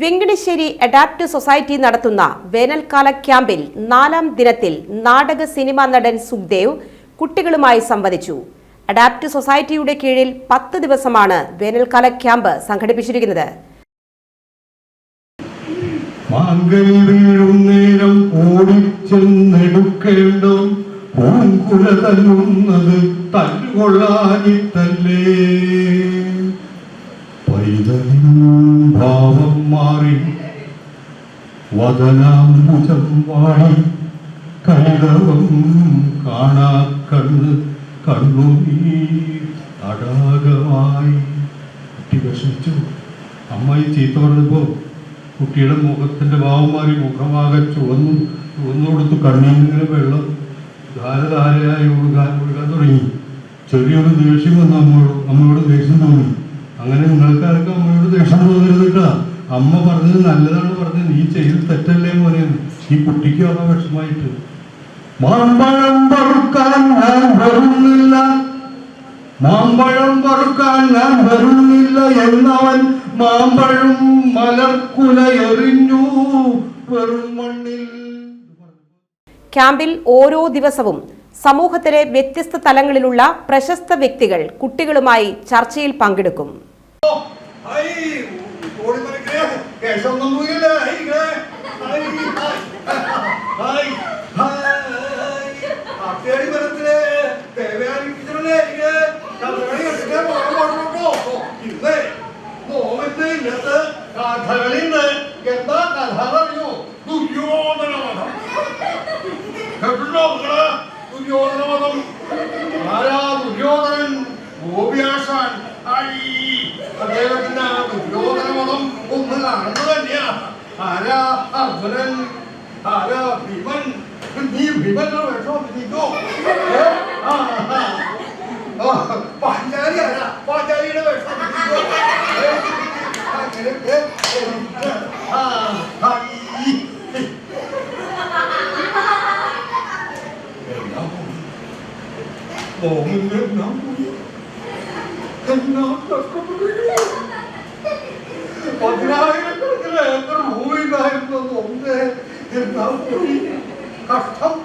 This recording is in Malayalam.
വെങ്കടശ്ശേരി അഡാപ്റ്റ് സൊസൈറ്റി നടത്തുന്ന വേനൽക്കാല ക്യാമ്പിൽ നാലാം ദിനത്തിൽ നാടക സിനിമാ നടൻ സുഖ്ദേവ് കുട്ടികളുമായി സംവദിച്ചു. അഡാപ്റ്റ് സൊസൈറ്റിയുടെ കീഴിൽ പത്ത് ദിവസമാണ് വേനൽക്കാല ക്യാമ്പ് സംഘടിപ്പിച്ചിരിക്കുന്നത്. മാങ്കൽ തല്ലുന്നത് തല്ലുകൊള്ളാനിട്ടല്ലേ. ഭാവം മാറി. വദനാംബുജം വാടി. കൈതവം കാണാ കണ്ണ്. കണ്ണുനീർ തടാകമായി. കുട്ടി വിഷമിച്ചു. അമ്മായി ചീത്ത പറഞ്ഞപ്പോ കുട്ടിയുടെ മുഖത്തിന്റെ ഭാവം മാറി മുഖമാകെ ചുവന്നു ചുവന്നു കൊടുത്തു കണ്ണീരിങ്ങനെ വെള്ളം ധാരധാരയായി ഒഴുകാൻ ഒഴുകാൻ തുടങ്ങി. ചെറിയൊരു ദേഷ്യം വന്നു അമ്മയോട് അമ്മയോട് ദേഷ്യം ചെയ്ത് തെറ്റല്ലേ മോനെ ഈ കുട്ടിക്ക് അവ വിഷമായിട്ട് മാമ്പഴം പറുക്കാൻ ഞാൻ വരുന്നില്ല. മാമ്പഴം പറുക്കാൻ ഞാൻ വരുന്നില്ല എന്നവൻ മാമ്പഴം മലർക്കുല എറിഞ്ഞു വെറും മണ്ണിൽ ക്യാമ്പിൽ ഓരോ ദിവസവും സമൂഹത്തിലെ വ്യത്യസ്ത തലങ്ങളിലുള്ള പ്രശസ്ത വ്യക്തികൾ കുട്ടികളുമായി ചർച്ചയിൽ പങ്കെടുക്കും. കഥകളിന്ന് എന്താ കഥ അറിയോ? ദുര്യോധനവധം. കേട്ടിട്ടുണ്ടോ നിങ്ങൾ? ദുര്യോധനവധം. ആരാ ദുര്യോധനൻ? ഗോപിയാശാൻ. അദ്ദേഹത്തിന്റെ ആ ദുര്യോധനവധം ഒന്ന് കാണുന്നത് തന്നെയാ. ആരാ അർജുനൻ? ആരാ ഭീമൻ? നീ ഭീമന്റെ വേഷം നീക്കോ 먹는 내 나무야 끌어들여야 할 거는 오일가 했어도 없네 내 나무를 가서